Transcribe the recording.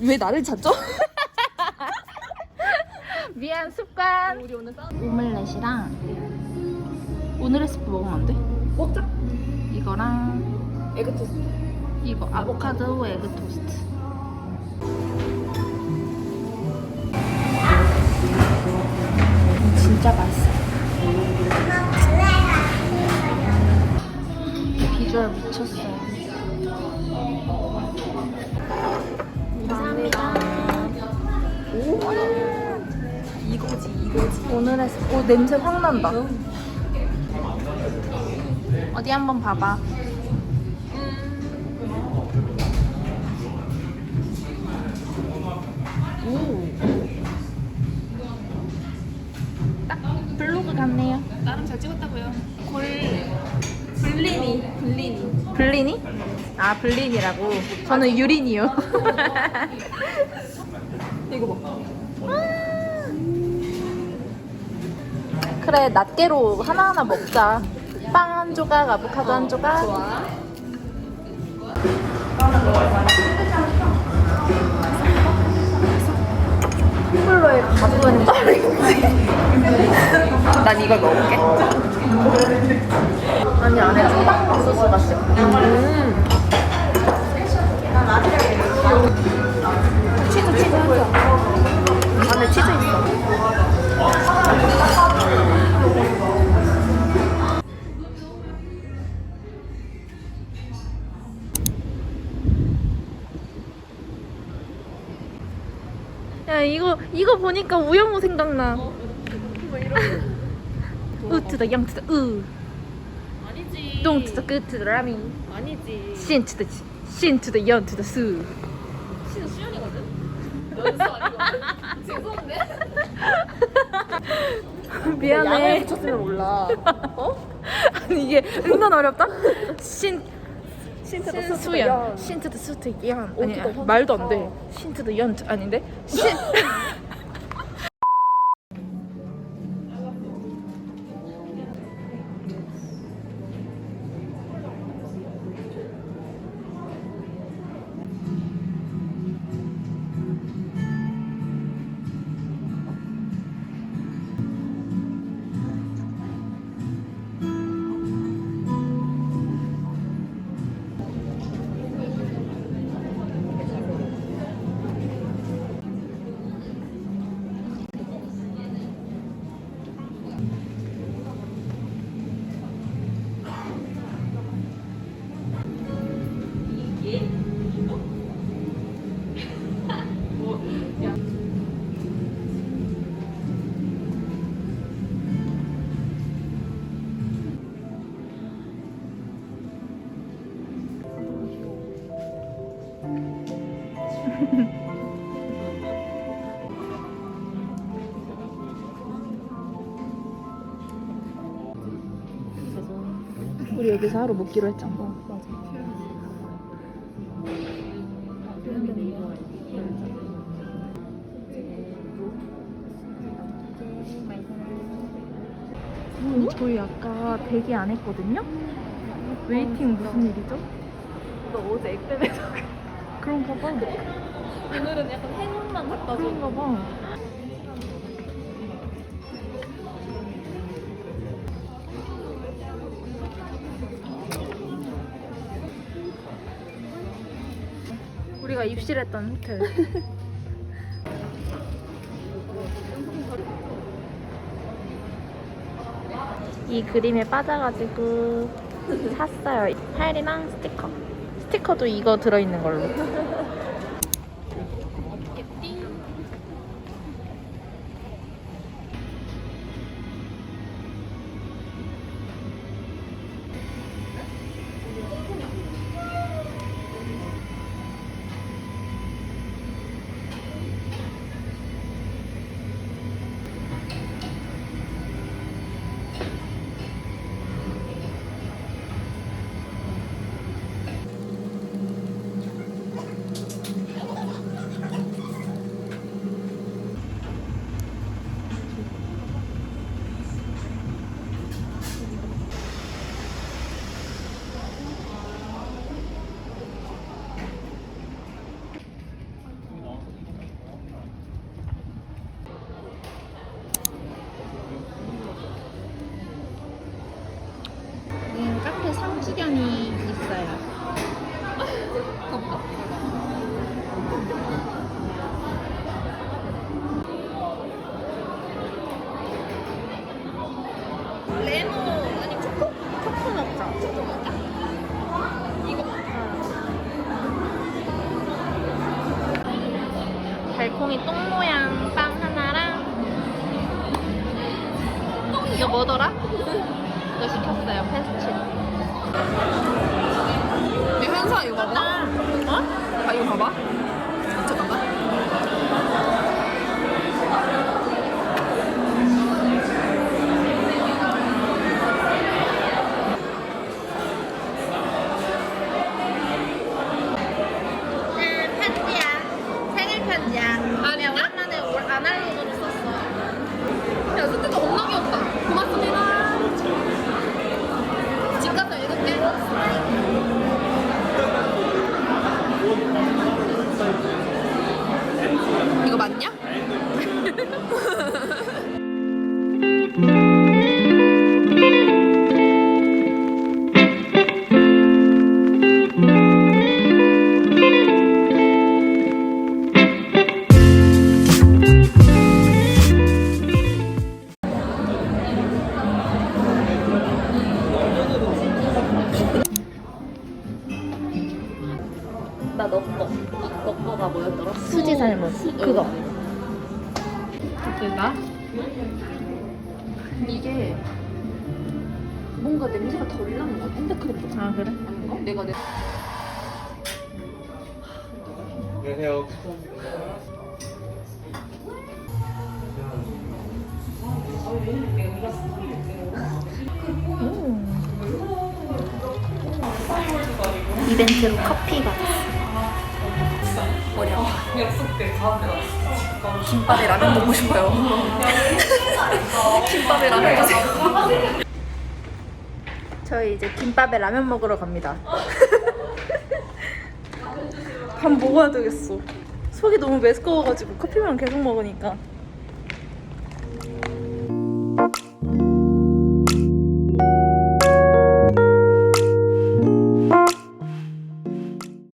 왜 나를 찾죠? 미안 습관. 우리 오늘 싸. 오믈렛이랑 오늘의 스프 먹으면 안 돼? 먹자. 이거랑 에그 토스트. 이거 아보카도 에그 토스트. 진짜 맛있어. 비주얼 미쳤어요. 오늘의 스- 오 냄새 확 난다. 어디 한번 봐봐. 오. 딱 블로그 같네요. 나름 잘 찍었다고요. 골 블리니 블리니. 블리니? 아 블린이라고. 저는 유린이요. 이거 봐. 그래 낱개로 하나하나 먹자. 빵 한 조각, 아보카도 한 조각. 난 이걸 먹을게. 이거 이거 보니까 우영우 생각나. 우투더 영투더 우. 아니지. 똥투더 끝투더 라민. 아니지. 신투더 신투더 연투더 수. 신은 수연이거든. 연수 아니거든. 죄송한데. 양을 미안해. 붙였으면 몰라. 어? 아니 이게 은근 어렵다. 신 신트도 신수연 신투더 수트 연 아니 오투더 현투더 말도 안 돼. 어. 신투더 연 아닌데 신. 우리 여기서 하루 묵기로 했잖아. 맞아. 음, 저희 아까 대기 안 했거든요? 웨이팅 무슨 일이죠? 너 어제 액땜해서 그런가 봐. 오늘은 약간 행운만 갖다 줘. 그런가 봐. 우리가 입실했던 호텔. 이 그림에 빠져가지고 샀어요. 파일이랑 스티커. 스티커도 이거 들어있는 걸로. 달콩이 똥 모양 빵 하나랑 이거 뭐더라? 이거 시켰어요 페스츄 나너 거. 너 거가 뭐였더라? 수지 삶은 그거. 어때 나? 이게 뭔가 냄새가 덜 나는 것 같아. 핸드크림 아 그래? 아닌가? 내가 내 안녕하세요. 이벤트로 커피 받았어. 어려워. 김밥에 라면 먹고 싶어요. 김밥에 라면 주세요. 저희 이제 김밥에 라면 먹으러 갑니다. 밥 먹어야 되겠어. 속이 너무 메스꺼워가지고 커피만 계속 먹으니까.